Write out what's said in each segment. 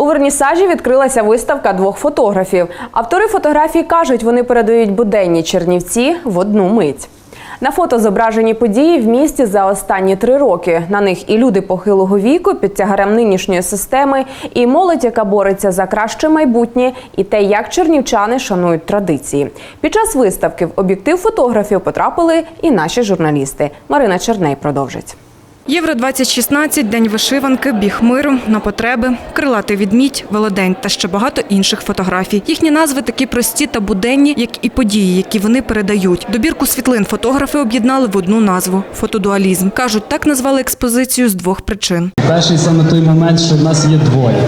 У вернісажі відкрилася виставка двох фотографів. Автори фотографій кажуть, вони передають буденні Чернівці в одну мить. На фото зображені події в місті за останні три роки. На них і люди похилого віку під тягарем нинішньої системи, і молодь, яка бореться за краще майбутнє, і те, як чернівчани шанують традиції. Під час виставки в об'єктив фотографів потрапили і наші журналісти. Марина Черней продовжить. Євро 2016 день вишиванки, біг миру на потреби, крилатий відмідь, велодень та ще багато інших фотографій. Їхні назви такі прості та буденні, як і події, які вони передають. Добірку світлин фотографи об'єднали в одну назву фотодуалізм. кажуть, так назвали експозицію з двох причин. Перший саме той момент, що в нас є двоє.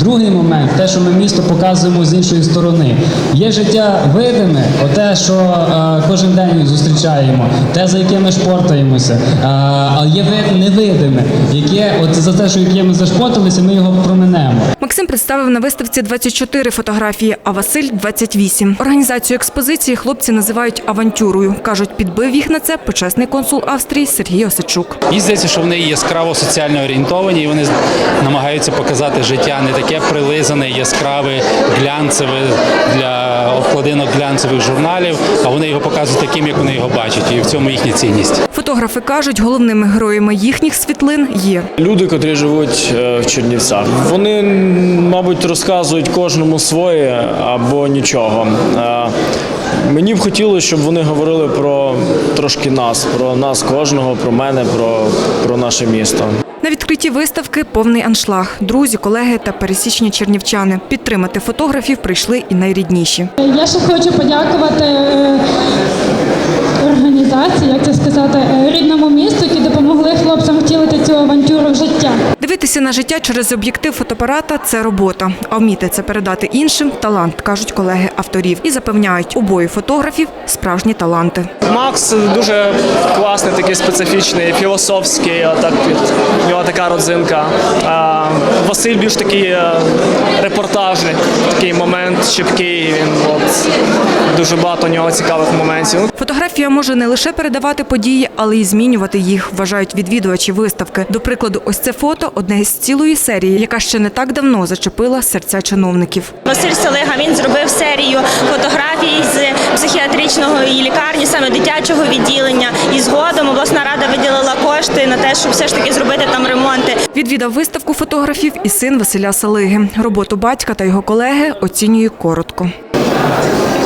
Другий момент те, що ми місто показуємо з іншої сторони. Є життя видиме, оте, що е, кожен день зустрічаємо, те, за яке ми шпортаємося. Е, а є вид невидиме, яке, от за те, що яке ми зашпортилися, ми його проминемо. Максим представив на виставці 24 фотографії, а Василь 28. Організацію експозиції хлопці називають авантюрою. кажуть, підбив їх на це почесний консул Австрії Сергій Осичук. Мені здається, що вони яскраво соціально орієнтовані, і вони намагаються показати життя не таке прилизане, яскраве, глянцеве для обкладинок глянцевих журналів, а вони його показують таким, як вони його бачать, і в цьому їхня цінність. Фотографи кажуть, головними героями їхніх світлин є Люди, котрі живуть е, в Чернівцях, вони, мабуть, розказують кожному своє або нічого. Е, Мені б хотілося, щоб вони говорили про трошки нас, про нас кожного, про мене, про, про наше місто. На відкритті виставки повний аншлаг. Друзі, колеги та пересічні чернівчани. Підтримати фотографів прийшли і найрідніші. Я ще хочу подякувати життя. Дивитися на життя через об'єктив фотоапарата – це робота. А вміти це передати іншим – талант, кажуть колеги авторів. І запевняють, обоє фотографів – справжні таланти. Макс дуже класний, такий специфічний, філософський, в нього така родзинка. А, Василь більш такий е, репортажний, такий момент чіпкий. Він от дуже багато у нього цікавих моментів. Фотографія може не лише передавати події, але й змінювати їх, вважають відвідувачі виставки. До прикладу, ось це фото – одне з цілої серії, яка ще не так давно зачепила серця чиновників. Василь Солига він зробив серію фотографій з психіатричної лікарні, саме дитячого відділення. І згодом обласна рада виділила кошти на те, щоб все ж таки зробити там ремонти. Відвідав виставку фотографів і син Василя Салиги. Роботу батька та його колеги оцінює коротко.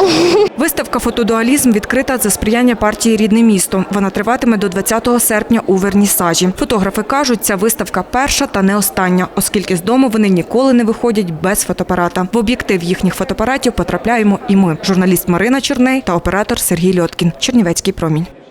Виставка «Фотодуалізм» відкрита за сприяння партії «Рідне місто». Вона триватиме до 20 серпня у Вернісажі. Фотографи кажуть, ця виставка перша та не остання, оскільки з дому вони ніколи не виходять без фотоапарата. В об'єктив їхніх фотоапаратів потрапляємо і ми – журналіст Марина Черней та оператор Сергій Льоткін. Чернівецький промінь.